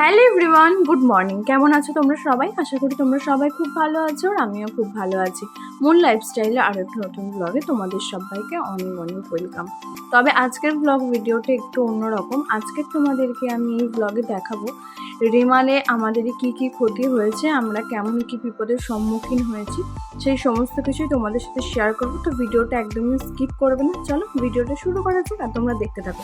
Hello everyone, good morning. কেমন আছো তোমরা সবাই? আশা করি তোমরা সবাই খুব ভালো আছো আর আমিও খুব ভালো আছি। মূল লাইফস্টাইলে আরও একটি নতুন ব্লগে তোমাদের সবাইকে অনেক অনেক ওয়েলকাম তবে আজকের ব্লগ ভিডিওটা একটু অন্যরকম। আজকে তোমাদেরকে আমি এই ব্লগে দেখাবো রেমালে আমাদের কি কি ক্ষতি হয়েছে, আমরা কেমন কি বিপদের সম্মুখীন হয়েছি, সেই সমস্ত কিছুই তোমাদের সাথে শেয়ার করব। তো ভিডিওটা একদমই স্কিপ করবে না। চলো ভিডিওটা শুরু করা যাক আর তোমরা দেখতে থাকো।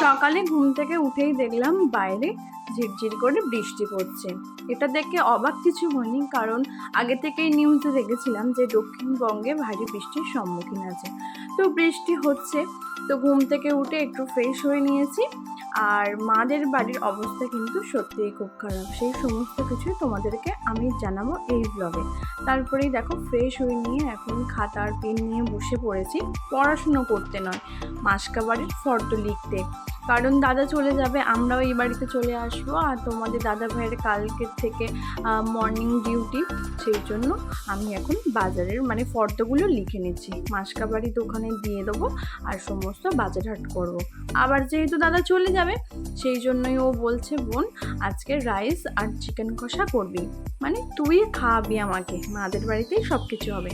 সকালে ঘুম থেকে উঠেই দেখলাম বাইরে ঝিরঝির করে বৃষ্টি পড়ছে। এটা দেখে অবাক কিছু হয়নি, কারণ আগে থেকেই নিউজে দেখেছিলাম যে দক্ষিণবঙ্গে ভারী বৃষ্টির সম্মুখীন আছে। তো বৃষ্টি হচ্ছে, তো ঘুম থেকে উঠে একটু ফ্রেশ হয়ে নিয়েছি। আর মাদের বাড়ির অবস্থা কিন্তু সত্যিই খুব খারাপ। সেই সমস্ত কিছুই তোমাদেরকে আমি জানাব এই ব্লগে তারপরেই দেখো ফ্রেশ হয়ে নিয়ে এখন খাতার পেন নিয়ে বসে পড়েছি। পড়াশুনো করতে নয় মাসকা বাড়ির ফর্দ লিখতে। কারণ দাদা চলে যাবে, আমরাও এই বাড়িতে চলে আসব। আর তোমাদের দাদা ভাইয়ের কালকের থেকে মর্নিং ডিউটি সেই জন্য আমি এখন বাজারের মানে ফর্দগুলো লিখে নিচ্ছি। মাসকা বাড়ি দোকানে দিয়ে দেবো আর সমস্ত বাজার হাট করব। আবার যেহেতু দাদা চলে যাবে, সেই জন্যই ও বলছে, বোন, আজকে রাইস আর চিকেন কষা করবি। মানে তুই খাওয়াবি আমাকে, মাদের বাড়িতেই সব কিছু হবে।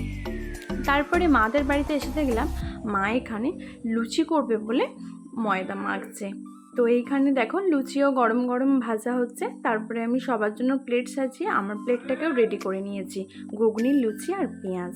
তারপরে মাদের বাড়িতে এসে দেখলাম, মা এখানে লুচি করবে বলে ময়দা মাখছে। তো এইখানে দেখো লুচিও গরম গরম ভাজা হচ্ছে। তারপরে আমি সবার জন্য প্লেট সাজিয়ে আমার প্লেটটাকেও রেডি করে নিয়েছি। ঘুগনি, লুচি আর পেঁয়াজ।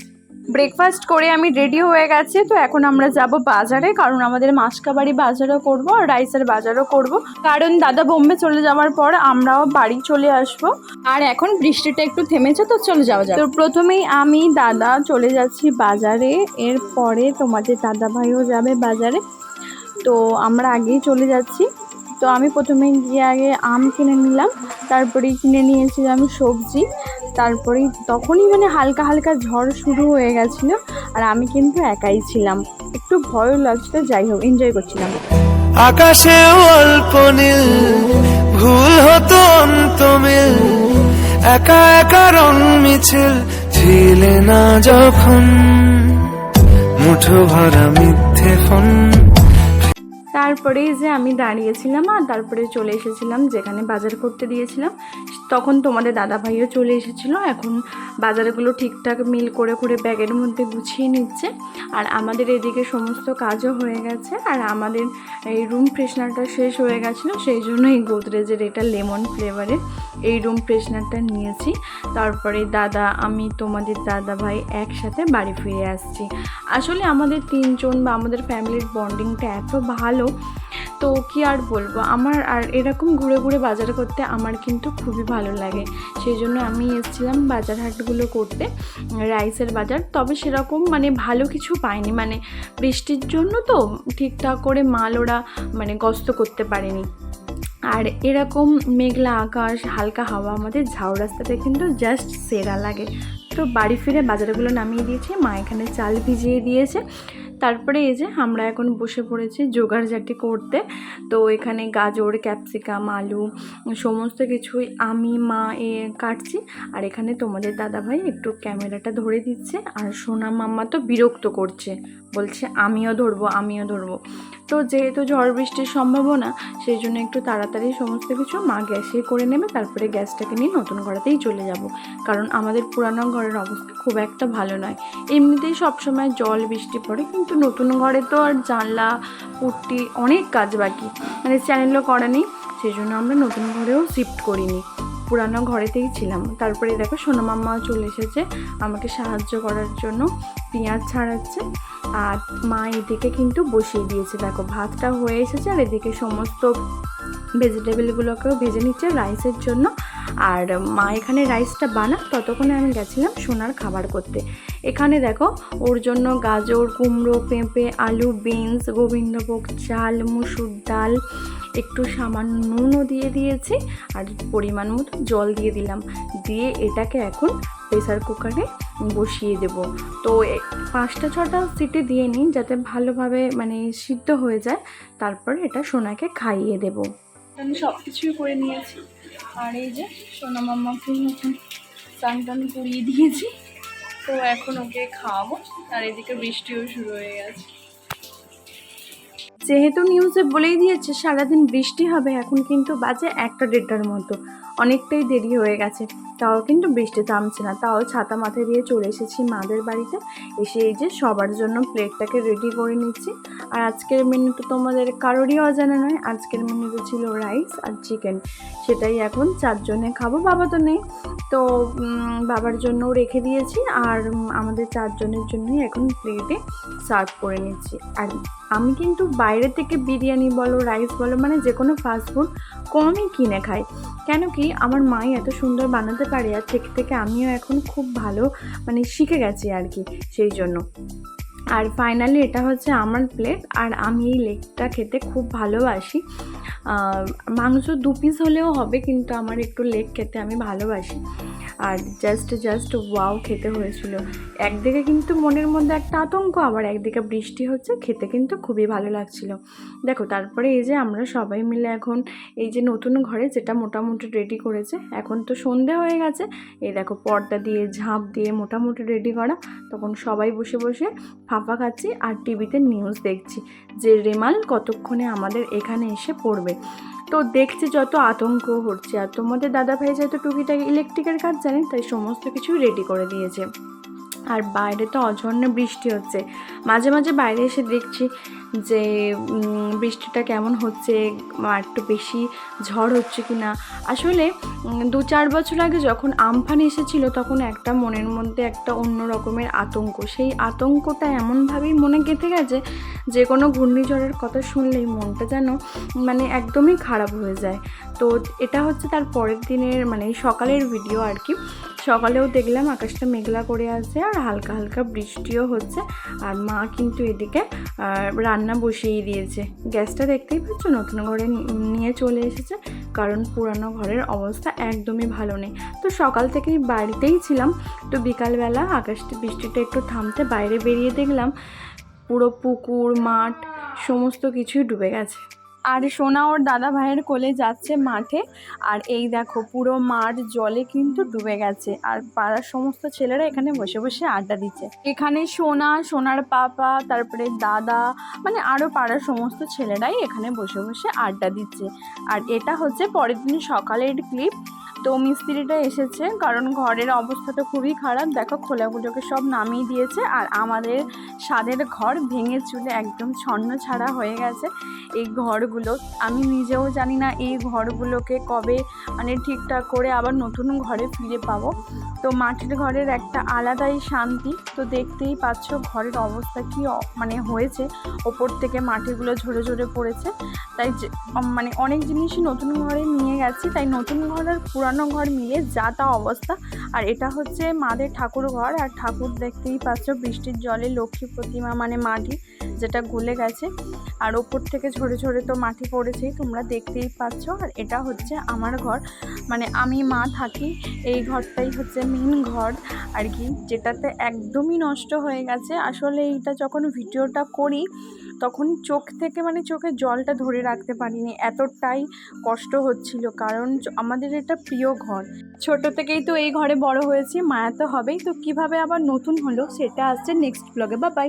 ব্রেকফাস্ট করে আমি রেডি হয়ে গেছি। তো এখন আমরা যাব বাজারে, কারণ আমাদের মাসকাবাড়ি বাজারও করব আর রাইসের বাজারও করব। কারণ দাদা বোম্বে চলে যাওয়ার পর আমরাও বাড়ি চলে আসব। আর এখন বৃষ্টিটা একটু থেমেছে, তো চলে যাওয়া যাবে তো প্রথমেই আমি দাদা চলে যাচ্ছি বাজারে। এরপরে তোমাদের দাদা ভাইও যাবে বাজারে। তো আমরা আগেই চলে যাচ্ছি। তো আমি প্রথমে গিয়ে আগে আম কিনে নিলাম, তারপরেই কিনে নিয়েছিলাম সবজি। তারপরেই তখনই মানে হালকা হালকা ঝড় শুরু হয়ে গেছিল আর আমি কিন্তু একাই ছিলাম। একটু ভয়ও লাগছিল, যাই হোক এনজয় করছিলাম। আকাশে অল্প নীল, ভুল হতো অন্ত মিল একা একা রং মিছিল ছিলে না যখন। মুঠো ভরা মিথ্যে ফোন। তারপরে যে আমি দাঁড়িয়েছিলাম আর তারপরে চলে এসেছিলাম, যেখানে বাজার করতে দিয়েছিলাম, তখন তোমাদের দাদা ভাইও চলে এসেছিল। এখন বাজারগুলো ঠিকঠাক মিল করে করে ব্যাগের মধ্যে গুছিয়ে নিচ্ছে। আর আমাদের এদিকে সমস্ত কাজও হয়ে গেছে আর আমাদের এই রুম ফ্রেশনারটা শেষ হয়ে গেছিল, সেই জন্য এই গোদরেজের এটা লেমন ফ্লেভারের এই রুম ফ্রেশনারটা নিয়েছি। তারপরে দাদা, আমি তোমাদের দাদা ভাই একসাথে বাড়ি ফিরে আসছি। আসলে আমাদের তিনজন বা আমাদের ফ্যামিলির বন্ডিংটা এত ভালো, তো কি আর বলব? আমার আর এরকম ঘুরে ঘুরে বাজার করতে আমার কিন্তু খুবই ভালো লাগে। সেই জন্য আমি এসেছিলাম বাজার হাটগুলো করতে রাইসের বাজার। তবে সেরকম মানে ভালো কিছু পাইনি। মানে বৃষ্টির জন্য তো ঠিকঠাক করে মাল ওরা মানে গস্ত করতে পারেনি। আর এরকম মেঘলা আকাশ, হালকা হাওয়া আমাদের ঝাউ রাস্তাতে কিন্তু জাস্ট সেরা লাগে। তো বাড়ি ফিরে বাজারগুলো নামিয়ে দিয়েছি, মা এখানে চাল ভিজিয়ে দিয়েছে। তারপরে এই যে আমরা এখন বসে পড়েছি জোগাড় জাটি করতে। তো এখানে গাজর, ক্যাপসিকাম, আলু, সমস্ত কিছুই আমি, মা, এ কাটছি। আর এখানে তোমাদের দাদাভাই একটু ক্যামেরাটা ধরে দিচ্ছে, আর সোনা মাম্মা তো বিরক্ত করছে। বলছে, আমিও ধরবো আমিও ধরবো। তো যেহেতু ঝড় বৃষ্টির সম্ভাবনা, সেই জন্য একটু তাড়াতাড়ি সমস্ত কিছু মা গ্যাসেই করে নেবে, তারপরে গ্যাসটাকে নিয়ে নতুন ঘরেতেই চলে যাব। কারণ আমাদের পুরানো ঘরের অবস্থা খুব একটা ভালো নয়। এমনিতেই সবসময় জল, বৃষ্টি পড়ে, কিন্তু নতুন ঘরে তো আর জানলা, পুট্টি অনেক কাজ বাকি। মানে চ্যানেলও করা নেই, সেই জন্য আমরা নতুন ঘরেও শিফট করিনি। পুরানো ঘরেতেই ছিলাম। তারপরে দেখো, সোনা মাম্মা চলে এসেছে, আমাকে সাহায্য করার জন্য। পেঁয়াজ ছাড়াচ্ছে। আর মা এদিকে কিন্তু বসিয়ে দিয়েছে। দেখো, ভাতটা হয়ে এসেছে আর এদিকে সমস্ত ভেজিটেবলগুলোকেও ভেজে নিচ্ছে রাইসের জন্য। আর মা এখানে রাইসটা বানাক, ততক্ষণে আমি গেছিলাম সোনার খাবার করতে। এখানে দেখো, ওর জন্য গাজর, কুমড়ো, পেঁপে, আলু, বিনস, গোবিন্দভোগ চাল, মুসুর ডাল, একটু সামান্য নুনও দিয়ে দিয়েছি আর পরিমাণ মতো জল দিয়ে দিলাম। দিয়ে এটাকে এখন প্রেসার কুকারে বসিয়ে দেব। তো পাঁচটা ছটা সিটি দিয়ে নিন যাতে ভালোভাবে মানে সিদ্ধ হয়ে যায়। তারপরে এটা সোনাকে খাইয়ে দেব। আমি সব কিছুই করে নিয়েছি। আর এই যে সোনা মাম্মাকে স্নান টান করিয়ে দিয়েছি। তো এখন ওকে খাওয়াবো। আর এদিকে বৃষ্টিও শুরু হয়ে গেছে। যেহেতু নিউজে বলেই দিয়েছে সারাদিন বৃষ্টি হবে এখন কিন্তু বাজে একটা দেড়টার মতো। অনেকটাই দেরি হয়ে গেছে। তাও কিন্তু বৃষ্টি থামছে না। তাও ছাতা মাথায় দিয়ে চলে এসেছি মাদের বাড়িতে। এসে এই যে সবার জন্য প্লেটটাকে রেডি করে নিচ্ছি। আর আজকের মেনু তো তোমাদের কারোরই অজানা নয়। আজকের মেনুতে ছিল রাইস আর চিকেন সেটাই এখন চারজনে খাব, বাবা তো নেই। তো বাবার জন্য রেখে দিয়েছি আর আমাদের চারজনের জন্যই এখন প্লেটে সার্ভ করে নিচ্ছি। আর আমি কিন্তু বাইরে থেকে বিরিয়ানি বলো রাইস বলো মানে যে কোনো ফাস্টফুড কমই কিনে খাই। কেন কি আমার মাই এত সুন্দর বানাতে পারে আর থেকে থেকে আমিও এখন খুব ভালো মানে শিখে গেছি আর কি সেই জন্য। আর ফাইনালি এটা হচ্ছে আমার প্লেট আর আমি এই লেকটা খেতে খুব ভালোবাসি। মাংস দু পিস হলেও হবে, কিন্তু আমার একটু লেগ খেতে আমি ভালোবাসি। আর জাস্ট জাস্ট ওয়াও খেতে হয়েছিল। একদিকে কিন্তু মনের মধ্যে একটা আতঙ্ক, আবার একদিকে বৃষ্টি হচ্ছে, খেতে কিন্তু খুবই ভালো লাগছিল। দেখো, তারপরে এই যে আমরা সবাই মিলে এখন এই যে নতুন ঘরে যেটা মোটামুটি রেডি করেছে, এখন তো সন্ধে হয়ে গেছে। এই দেখো, পর্দা দিয়ে, ঝাঁপ দিয়ে মোটামুটি রেডি করা। তখন সবাই বসে বসে ফাঁপা খাচ্ছি আর টিভিতে নিউজ দেখছি। যে রেমাল কতক্ষণে আমাদের এখানে এসে পড়বে? তো দেখছি যত আতঙ্ক হচ্ছে। আর তোমাদের দাদা ভাই যেহেতু টুকিটাকি ইলেকট্রিকের কাজ জানে তাই সমস্ত কিছু রেডি করে দিয়েছে। আর বাইরে তো অঝর্ণে বৃষ্টি হচ্ছে। মাঝে মাঝে বাইরে এসে দেখছি যে বৃষ্টিটা কেমন হচ্ছে একটু বেশি ঝড় হচ্ছে কি না আসলে দু চার বছর আগে যখন আমফান এসেছিল তখন একটা মনের মধ্যে একটা অন্য রকমের আতঙ্ক। সেই আতঙ্কটা এমনভাবেই মনে গেঁথে গেছে যে কোনো ঘূর্ণিঝড়ের কথা শুনলেই মনটা যেন মানে একদমই খারাপ হয়ে যায়। তো এটা হচ্ছে তার পরের দিনের মানে সকালের ভিডিও আর কি। সকালেও দেখলাম আকাশটা মেঘলা করে আছে আর হালকা হালকা বৃষ্টিও হচ্ছে। আর মা কিন্তু এদিকে আহ, রান্না বসিয়েই দিয়েছে। গ্যাসটা দেখতেই পাচ্ছ, নতুন ঘরে নিয়ে চলে এসেছে, কারণ পুরানো ঘরের অবস্থা একদমই ভালো নেই। তো সকাল থেকেই বাড়িতেই ছিলাম, তো বিকালবেলা আকাশটা, বৃষ্টিটা একটু থামতে বাইরে বেরিয়ে দেখলাম পুরো পুকুর, মাঠ, সমস্ত কিছুই ডুবে গেছে। আর সোনা ওর দাদা ভাইয়ের কোলে যাচ্ছে মাঠে। আর এই দেখো, পুরো মাঠ জলে কিন্তু ডুবে গেছে। আর পাড়ার সমস্ত ছেলেরা এখানে বসে বসে আড্ডা দিচ্ছে। এখানে সোনা, সোনার পাপা, তারপরে দাদা মানে আরও পাড়ার সমস্ত ছেলেরাই এখানে বসে বসে আড্ডা দিচ্ছে। আর এটা হচ্ছে পরের দিন সকালের ক্লিপ তো মিস্ত্রিটা এসেছে, কারণ ঘরের অবস্থা তো খুবই খারাপ। দেখো, খোলাগুলোকে সব নামিয়ে দিয়েছে আর আমাদের স্বাদের ঘর ভেঙে চুলে একদম ছন্ন ছাড়া হয়ে গেছে। এই ঘরগুলো, আমি নিজেও জানি না এই ঘরগুলোকে কবে মানে ঠিকঠাক করে আবার নতুন ঘরে ফিরে পাবো। তো মাটির ঘরের একটা আলাদাই শান্তি। তো দেখতেই পাচ্ছ ঘরের অবস্থা কি মানে হয়েছে। ওপর থেকে মাটিগুলো ঝরে ঝরে পড়েছে। তাই মানে অনেক জিনিসই নতুন ঘরে নিয়ে গেছি। তাই নতুন ঘর আর পুরানো ঘর মিলে যা তা অবস্থা। আর এটা হচ্ছে মাদের ঠাকুর ঘর। আর ঠাকুর দেখতেই পাচ্ছ বৃষ্টির জলে লক্ষ্মী প্রতিমা মানে মাটি যেটা গলে গেছে। আর ওপর থেকে ঝরে ঝরে তো মাটি পড়েছেই তোমরা দেখতেই পাচ্ছ। আর এটা হচ্ছে আমার ঘর। মানে আমি মা থাকি। এই ঘরটাই হচ্ছে মেন ঘর আর কি, যেটাতে একদমই নষ্ট হয়ে গেছে। আসলে এইটা যখন ভিডিওটা করি, তখন চোখ থেকে মানে চোখে জলটা ধরে রাখতে পারিনি। এতটাই কষ্ট হচ্ছিল, কারণ আমাদের এটা প্রিয় ঘর। ছোট থেকেই তো এই ঘরে বড় হয়েছি, মায়া তো হবেই। তো কীভাবে আবার নতুন হলো, সেটা আসছে নেক্সট ব্লগে বা বাই